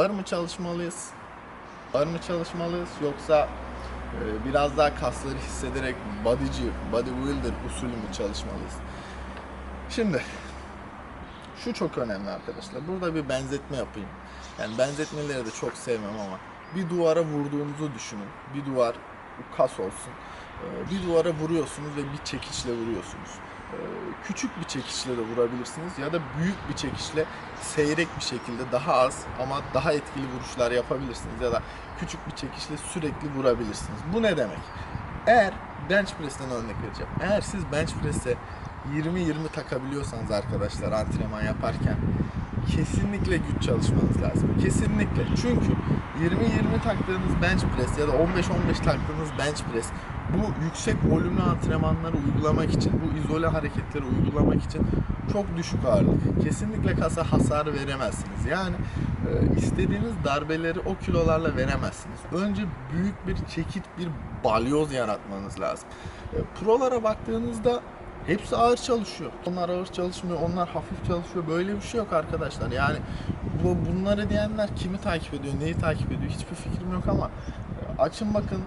ağır mı çalışmalıyız? Ağır mı çalışmalıyız yoksa e, biraz daha kasları hissederek bodyci, bodybuilder usulü mü çalışmalıyız? Şimdi şu çok önemli arkadaşlar. Burada bir benzetme yapayım. Yani benzetmeleri de çok sevmem ama bir duvara vurduğunuzu düşünün. Bir duvar kas olsun. Ee, Bir duvara vuruyorsunuz ve bir çekiçle vuruyorsunuz. Ee, Küçük bir çekiçle de vurabilirsiniz ya da büyük bir çekiçle seyrek bir şekilde daha az ama daha etkili vuruşlar yapabilirsiniz ya da küçük bir çekişle sürekli vurabilirsiniz. Bu ne demek? Eğer bench press'ten örnek vereceğim. Eğer siz bench press'e 20-20 takabiliyorsanız arkadaşlar antrenman yaparken kesinlikle güç çalışmanız lazım. Kesinlikle. Çünkü 20-20 taktığınız bench press ya da 15-15 taktığınız bench press bu yüksek volümlü antrenmanları uygulamak için, bu izole hareketleri uygulamak için çok düşük ağırlık. Kesinlikle kasa hasar veremezsiniz. Yani e, istediğiniz darbeleri o kilolarla veremezsiniz. Önce büyük bir çekit, bir balyoz yaratmanız lazım. E, prolara baktığınızda Hepsi ağır çalışıyor. Onlar ağır çalışmıyor, onlar hafif çalışıyor. Böyle bir şey yok arkadaşlar. Yani bu bunları diyenler kimi takip ediyor, neyi takip ediyor hiçbir fikrim yok ama e, açın bakın